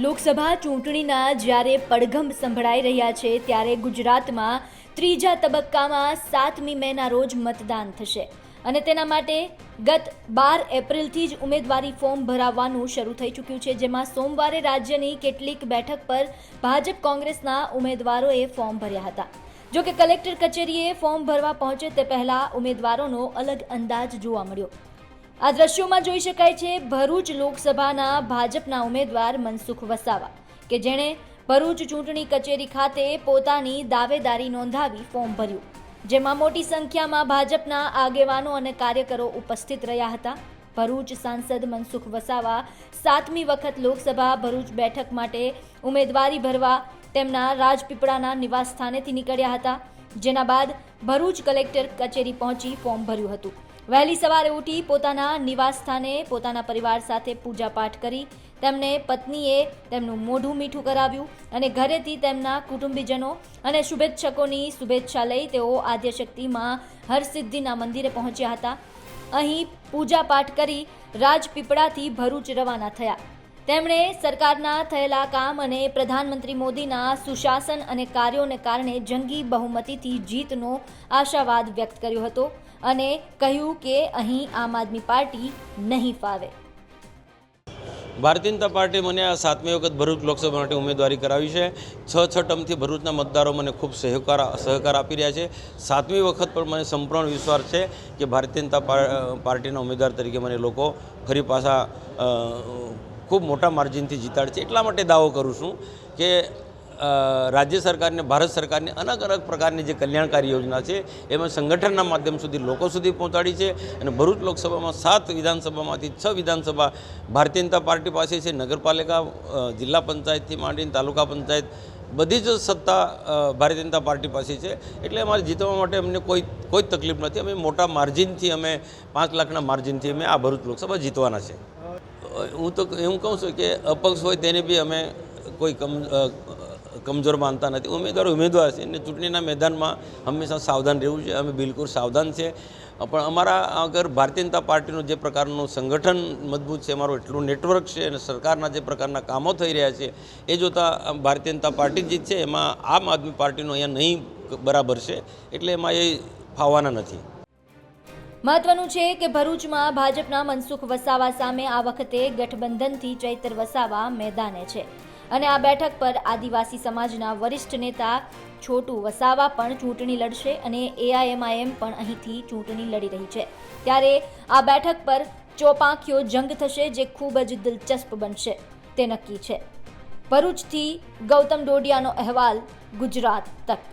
લોકસભા ચૂંટણીના જ્યારે પડઘમ સંભળાઈ રહ્યા છે, ત્યારે ગુજરાતમાં ત્રીજા તબક્કામાં સાતમી મેના રોજ મતદાન થશે. અને તેના માટે ગત બાર એપ્રિલથી જ ઉમેદવારી ફોર્મ ભરાવવાનું શરૂ થઈ ચૂક્યું છે, જેમાં સોમવારે રાજ્યની કેટલીક બેઠક પર ભાજપ કોંગ્રેસના ઉમેદવારોએ ફોર્મ ભર્યા હતા. જો કે કલેક્ટર કચેરીએ ફોર્મ ભરવા પહોંચે તે પહેલા ઉમેદવારોનો અલગ અંદાજ જોવા મળ્યો. આ દ્રશ્યોમાં જોઈ શકાય છે ભરૂચ લોકસભાના ભાજપના ઉમેદવાર મનસુખ વસાવા, કે જેણે ભરૂચ ચૂંટણી કચેરી ખાતે પોતાની દાવેદારી નોંધાવી ફોર્મ ભર્યું, જેમાં મોટી સંખ્યામાં ભાજપના આગેવાનો અને કાર્યકરો ઉપસ્થિત રહ્યા હતા. ભરૂચ સાંસદ મનસુખ વસાવા સાતમી વખત લોકસભા ભરૂચ બેઠક માટે ઉમેદવારી ભરવા તેમના રાજપીપળાના નિવાસ સ્થાનેથી નીકળ્યા હતા, જેના બાદ ભરૂચ કલેક્ટર કચેરી પહોંચી ફોર્મ ભર્યું હતું. વહેલી સવારે ઉઠી પોતાના નિવાસસ્થાને પોતાના પરિવાર સાથે પૂજાપાઠ કરી તેમને પત્નીએ તેમનું મોઢું મીઠું કરાવ્યું અને ઘરેથી તેમના કુટુંબીજનો અને શુભેચ્છકોની શુભેચ્છા લઈ તેઓ આદ્યશક્તિમાં હરસિદ્ધિના મંદિરે પહોંચ્યા હતા. અહીં પૂજાપાઠ કરી રાજપીપળાથી ભરૂચ રવાના થયા. તેમણે સરકારના થયેલા કામ અને પ્રધાનમંત્રી મોદીના સુશાસન અને કાર્યોને કારણે જંગી બહુમતીથી જીતનો આશાવાદ વ્યક્ત કર્યો હતો અને કહ્યું કે અહીં આમ આદમી પાર્ટી નહીં ફાવે. ભારતીય જનતા પાર્ટી મને આ સાતમી વખત ભરૂચ લોકસભા માટે ઉમેદવારી કરાવી છે. છ છ ટર્મથી ભરૂચના મતદારો મને ખૂબ સહકાર સહકાર આપી રહ્યા છે. સાતમી વખત પણ મને સંપૂર્ણ વિશ્વાસ છે કે ભારતીય જનતા પાર્ટીના ઉમેદવાર તરીકે મને લોકો ફરી પાછા ખૂબ મોટા માર્જિનથી જીતાડશે એટલા માટે દાવો કરું છું કે રાજ્ય સરકારને, ભારત સરકારની અલગ અલગ પ્રકારની જે કલ્યાણકારી યોજના છે, એમાં સંગઠનના માધ્યમ સુધી, લોકો સુધી પહોંચાડી છે અને ભરૂચ લોકસભામાં સાત વિધાનસભામાંથી છ વિધાનસભા ભારતીય જનતા પાર્ટી પાસે છે, નગરપાલિકા જિલ્લા પંચાયતથી માંડીને તાલુકા પંચાયત, બધી જ સત્તા ભારતીય જનતા પાર્ટી પાસે છે. એટલે અમારે જીતવા માટે અમને કોઈ કોઈ તકલીફ નથી. અમે મોટા માર્જિનથી, અમે પાંચ લાખના માર્જિનથી અમે આ ભરૂચ લોકસભા જીતવાના છે. હું તો એવું કહું છું કે અપક્ષ હોય તેને બી અમે કોઈ કમ કમજોર માનતા નથી. ઉમેદવાર ઉમેદવાર છે અને ચૂંટણીના મેદાનમાં હંમેશા સાવધાન રહેવું છે અમે બિલકુલ સાવધાન છે. પણ અમારા આગળ ભારતીય જનતા પાર્ટીનું જે પ્રકારનું સંગઠન મજબૂત છે, અમારું એટલું નેટવર્ક છે અને સરકારના જે પ્રકારના કામો થઈ રહ્યા છે, એ જોતાં ભારતીય જનતા પાર્ટી જીત છે એમાં આમ આદમી પાર્ટીનું અહીંયા નહીં બરાબર છે. એટલે એમાં એ ફાવવાના નથી. મહત્વનું છે કે ભરૂચમાં ભાજપના મનસુખ વસાવા સામે આ વખતે ગઠબંધનથી ચૈતર વસાવા મેદાને છે. અને આ બેઠક પર આદિવાસી સમાજના વરિષ્ઠ નેતા છોટુ વસાવા પણ ચૂંટણી લડશે અને એઆઈએમઆઈએમ પણ અહીંથી ચૂંટણી લડી રહી છે. ત્યારે આ બેઠક પર ચોપાંખીઓ જંગ થશે જે ખૂબ જ દિલચસ્પ બનશે. તે નક્કી છે. ભરૂચથી ગૌતમ ડોડિયાનો અહેવાલ ગુજરાત તક.